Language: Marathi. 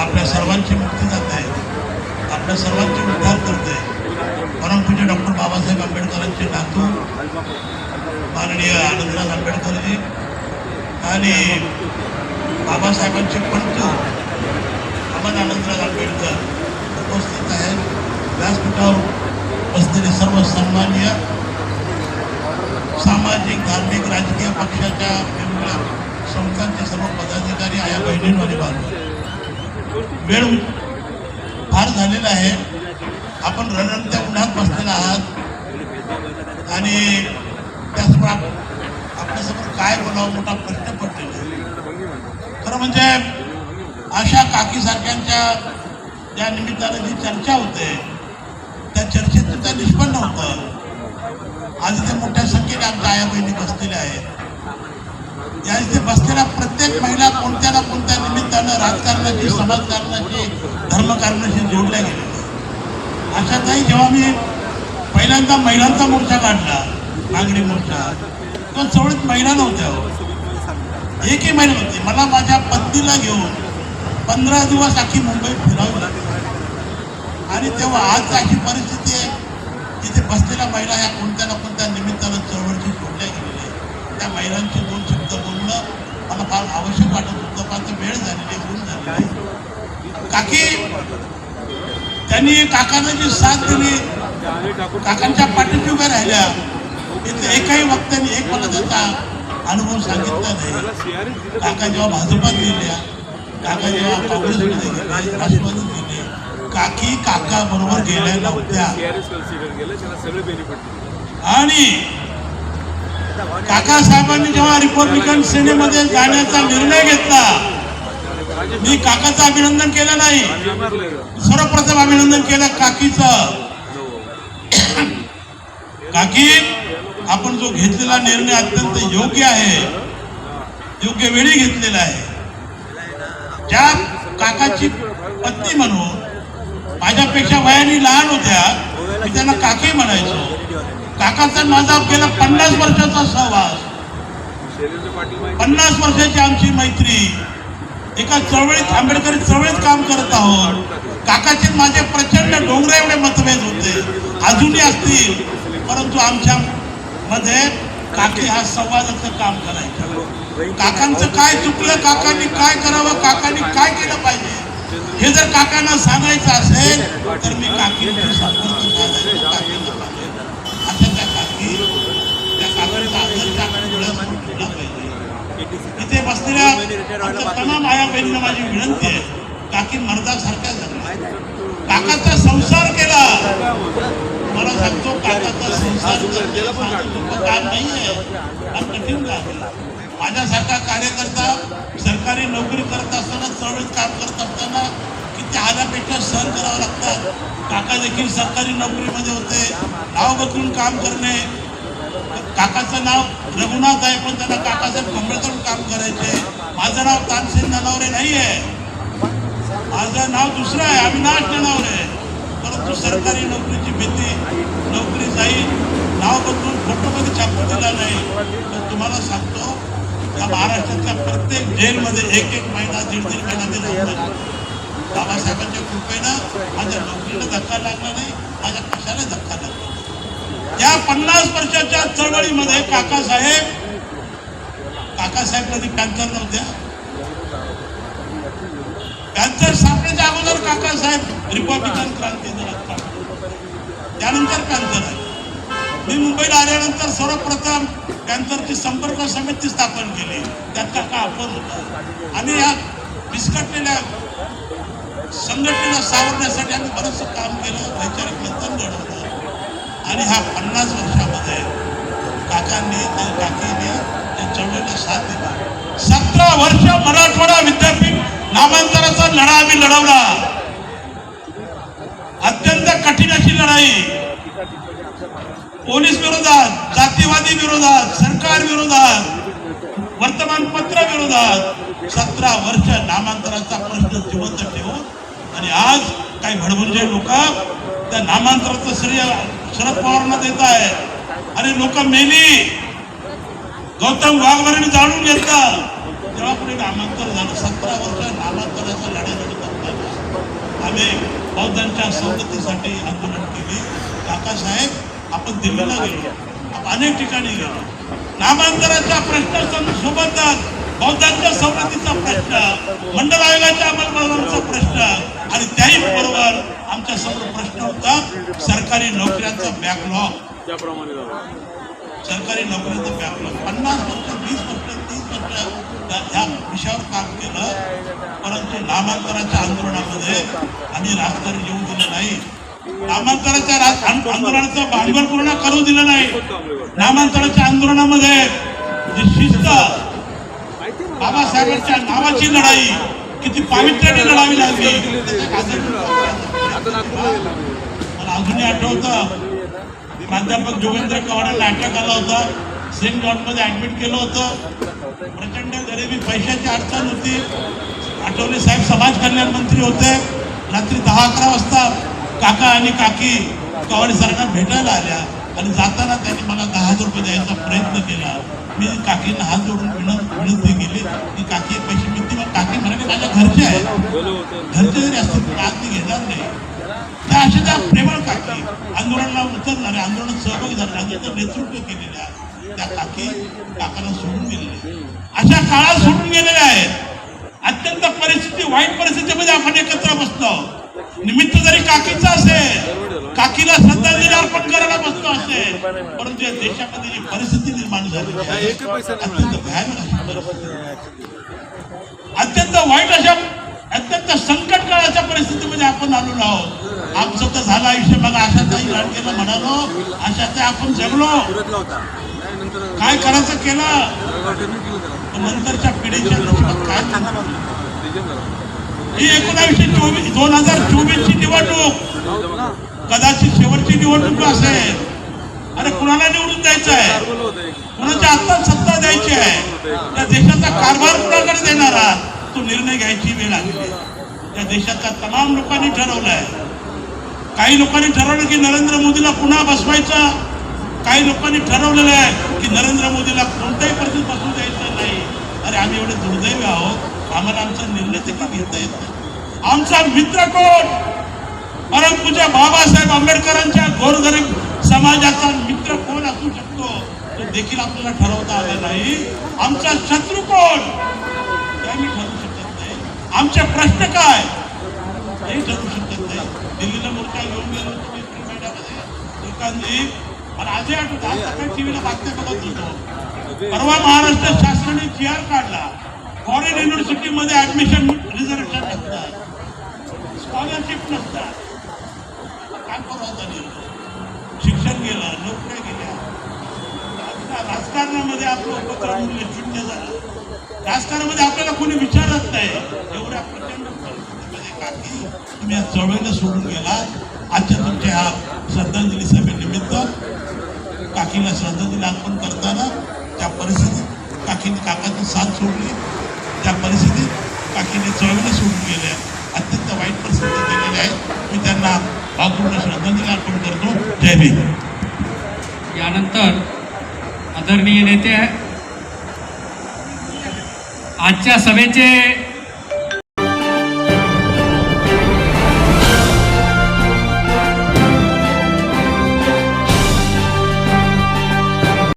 आपल्या सर्वांची मुक्ती आहे. आपल्या सर्वांचे उद्धार करते परमपूज्य डॉक्टर बाबासाहेब आंबेडकरांचे नातू माननीय आनंदराज आंबेडकरजी आणि बाबासाहेबांचे पंच अमन आनंदराज आंबेडकर उपस्थित आहेत. व्यासपीठावर बसलेले सर्व सन्मान्य सामाजिक धार्मिक राजकीय पक्षाच्या वेगवेगळ्या संस्थांचे सर्व पदाधिकारी आया बहिणींमध्ये बांधले. वेळ फार झालेला आहे. आपण रणरणत्या उन्हात बसलेला आहात. आणि त्याचबरोबर आपल्यासमोर काय बोलावं मोठा प्रश्न पडलेला आहे. खरं म्हणजे अशा काकीसारख्यांच्या ज्या निमित्तानं जी चर्चा होते त्या चर्चेतून त्या निष्पन्न होतं. आज इथे मोठ्या संख्येने आमच्या आया बहिणी बसलेल्या आहेत. या इथे बसलेल्या प्रत्येक महिला कोणत्या ना कोणत्या निमित्तानं राजकारणाची समाजकारणाची धर्मकारणाशी जोडल्या गेलेल्या अशातही जेव्हा मी पहिल्यांदा महिलांचा मोर्चा काढला मागणी मोर्चा तो चवळीत महिला नव्हत्या हो. एकही महिला नव्हती. मला माझ्या पत्नीला घेऊन पंधरा दिवस आखी मुंबई फिरावी लागली. आणि तेव्हा आज अशी परिस्थिती आहे तिथे बसलेल्या महिला या कोणत्या ना कोणत्या निमित्तानं चळवळीशी जोडल्या गेलेल्या त्या महिलांचे दोन शब्द बोलणं मला फार आवश्यक वाटत होतं. पण आता वेळ झालेली आहे, झालेली काकी त्यांनी काकांना जी साथ दिली काकांच्या पाठीशी उभ्या राहिल्या. इथे एकाही वक्त्याने एक मला त्याचा अनुभव सांगितला नाही. काका जेव्हा भाजपात गेल्या काका जेव्हा काँग्रेसमध्ये गेले राष्ट्रवादीत गेले काकी काका बरोबर गेल्या नव्हत्या. आणि काका साहेबांनी जेव्हा रिपब्लिकन सेनेमध्ये जाण्याचा निर्णय घेतला मी काकाचं अभिनंदन केलं नाही. सर्वप्रथम अभिनंदन केलं काकीचं. काकी आपण जो घेतलेला निर्णय अत्यंत योग्य आहे योग्य वेळी घेतलेला आहे. ज्या काकाची पत्नी म्हणून माझ्यापेक्षा वयाने लहान होत्या मी त्यांना काकी म्हणायचो. काकाचा माझा गेला पन्नास वर्षाचा सहवास. पन्नास वर्षाची आमची मैत्री. एका चळवळीत आंबेडकरी चळवळीत काम करत आहोत. काकाचे माझे प्रचंड डोंगरे एवढे मतभेद होते. अजूनही असतील. परंतु आमच्या मध्ये काकी हा संवादाचं काम करायचं. काकांचं काय चुकलं काकांनी काय करावं काकांनी काय केलं पाहिजे? हे जर काकांना सांगायचं असेल तर मी काकी संपर्क साधायचो काकींना सांगेन. अशा त्या काकी त्या काकांचा आदर्श आपण डोळ्यासमोर ठेवला पाहिजे इथे बसलेल्या आमच्या तमाम आया बहिणींना माझी विनंती आहे. काकी मर्दासारख्या झाल्या. काकाचा संसार केला. मला सांगतो काकाचा संसार काम नाहीये हा कठीण आहे माझ्यासारखा कार्यकर्ता सरकारी नोकरी करत असताना चळवळीत काम करत असताना किती हालापेक्षा सहन करावं लागतात काका देखील सरकारी नोकरीमध्ये होते. नाव बदलून काम करणे. काकाचं नाव रघुनाथ आहे पण त्यांना काकासाहेब कंबळकर काम करायचे. माझं नाव तानसेन ननावरे नाही आहे माझं नाव दुसरं आहे अविनाश ननावरे. परंतु सरकारी नोकरीची भीती नोकरी जाईल नाव बदलून फोटोमध्ये छापून दिला नाही. पण तुम्हाला सांगतो या महाराष्ट्रातल्या प्रत्येक जेलमध्ये एक एक महिना दीड दीड महिना दिला बाबासाहेबांच्या कृपेनं माझ्या नोकरीला धक्का लागला नाही माझ्या कशाला धक्का लागला? या पन्नास वर्षाच्या चळवळीमध्ये काकासाहेब काकासाहेब कधी कॅन्सर नव्हत्या. कॅन्सर सापण्याच्या अगोदर काकासाहेब रिपब्लिकन क्रांती दलात त्यानंतर पॅन्थर आहे मी मुंबईला आल्यानंतर सर्वप्रथम कॅन्सरची संपर्क समिती स्थापन केली. त्यात काका आपण होता. आणि या विस्कटलेल्या संघटनेला सावरण्यासाठी आम्ही बरंचसं काम केलं वैचारिक मंथन घडवलं आणि ह्या पन्नास वर्षामध्ये काकांनी त्या काकीने त्या चळवळीला साथ दिला सतरा वर्ष मराठवाडा विद्यापीठ नामांतराचा लढा आम्ही लढवला. अत्यंत कठीण अशी लढाई. पोलीस विरोधात जातीवादी विरोधात सरकार विरोधात वर्तमानपत्र विरोधात सतरा वर्ष नामांतराचा प्रश्न जिवंत ठेवून आणि आज काही भडभुंजे लोक त्या नामांतराचं श्रेय शरद पवारांना देत आहे आणि लोक मेली. गौतम वाघवरेने जाणून घेतलं. तेव्हा पुढे नामांतर झालं. सतरा वर्ष नामांतर आम्ही बौद्धांच्या सवलतीसाठी आंदोलन केले. काकासाहेब आपण दिल्लीला गेलो. अनेक ठिकाणी गेलो. नामांतराच्या प्रश्न सं- सोबतच बौद्धांच्या सवलतीचा प्रश्न मंडल आयोगाच्या अंमलबजावणीचा प्रश्न आणि त्याही बरोबर आमच्यासमोर प्रश्न होता सरकारी नोकऱ्यांचा बॅकलॉग सरकारी नोकऱ्यांचा बॅकलॉग पन्नास वर्ष वीस वर्ष तीस वर्ष त्या- ह्या विषयावर काम केलं. नामांतराच्या आंदोलनामध्ये आम्ही राजकारण येऊ दिलं नाही. नामांतराच्या आंदोलनाचं भांडवल पूर्ण करू दिलं नाही. नामांतराच्या आंदोलनामध्ये जी शिस्त बाबासाहेबांच्या नावाची लढाई किती पावित्र्याने लढावी लागली. मला अजूनही आठवतं प्राध्यापक जोगेंद्र कवाडांना अटॅक आला होता. सेंट जॉनमध्ये ऍडमिट केलं होतं. प्रचंड गरिबी पैशाची अडचण होती. आठवले साहेब समाज कल्याण मंत्री होते. रात्री दहा अकरा वाजता काका आणि काकी कवाडे सरांना भेटायला आल्या आणि जाताना त्यांनी मला दहा हजार रुपये द्यायचा प्रयत्न केला. मी काकींना हात जोडून विनंत विनंती केली की काकी पैसे मिळतील. मग काकी म्हणाले माझ्या घरचे आहेत. घरचे जरी असतील पण आज मी घेणार नाही. त्या अशा त्या प्रेमळ काकी आंदोलनाला उतरणाऱ्या आंदोलनात सहभागी झाल्या आंदोलनाचं नेतृत्व केलेल्या त्या काकी काकाला सोडून गेलेल्या अशा काळात सोडून गेलेल्या आहेत. अत्यंत परिस्थिती वाईट परिस्थितीमध्ये आपण एकत्र बसतो. निमित्त जरी काकीचं असेल काकीला श्रद्धांजली अर्पण करायला बसतो असेल परंतु या देशामध्ये जी परिस्थिती निर्माण झाली अत्यंत भयानक अशी परिस्थिती अत्यंत वाईट अशा अत्यंत संकट काळाच्या परिस्थितीमध्ये आपण आलेलो आहोत. आमचं तर झालं आयुष्य बघा अशा ताई लाडकेला म्हणालो अशा ते आपण जगलो. काय करायचं केलं? नंतरच्या पिढीच्या नशिबात काय ही एकोणावीसशे चोवीस दोन हजार चोवीस ची निवडणूक. कदाचित शेवटची निवडणूक असेल. अरे कुणाला निवडून द्यायचं आहे? कुणाची होतं सत्ता द्यायची आहे? त्या देशाचा कारभार कुणाकडे देणारा तो निर्णय घ्यायची वेळ आली त्या देशाच्या तमाम लोकांनी ठरवलं आहे. काही लोकांनी ठरवलं की नरेंद्र मोदीला पुन्हा बसवायचं. काही लोकांनी ठरवलेलं आहे की नरेंद्र मोदीला कोणत्याही परिस्थितीत बसू द्यायचं नाही. अरे आम्ही एवढे दुर्दैवी आहोत. आम्हाला आमचा निर्णय देखील घेता येत नाही? आमचा मित्र कोण? परमपूज्य बाबासाहेब आंबेडकरांच्या गोरगरीब समाजाचा मित्र कोण असू शकतो? तो देखील आपल्याला ठरवता आला नाही. आमचा शत्रू कोण ते आम्ही ठरवू शकत नाही आमचे प्रश्न काय? हे शकत नाही. दिल्लीला मोर्चा घेऊन गेलो एप्रिल महिन्यामध्ये लोकांनी मला आजही आठवत आज सकाळी टीव्हीला बातम्या बघत होतो. परवा महाराष्ट्र शासनाने जी आर काढला. फॉरेन युनिव्हर्सिटीमध्ये ऍडमिशन रिझर्वेशन नसतात. स्कॉलरशिप नसतात. काय करू शिक्षण गेलं नोकऱ्या गेल्या. राजकारणामध्ये आपलं उपक्रम मूल्य शून्य झालं. राजकारणामध्ये आपल्याला कोणी विचारत नाही. एवढ्या प्रचंड परिस्थितीमध्ये काकी तुम्ही या चळवळीला सोडून गेला आजच्या तुमच्या ह्या श्रद्धांजली सभेनिमित्त काकीला श्रद्धांजली अर्पण करताना त्या परिस्थितीत काकीने काकाची साथ सोडली. त्या परिस्थितीत काकीने चळवळीला सोडून गेल्या अत्यंत वाईट परिस्थिती केलेली आहे. मी त्यांना भावपूर्ण श्रद्धांजली अर्पण करतो. जय भीम. यानंतर आदरणीय नेते आजच्या सभेचे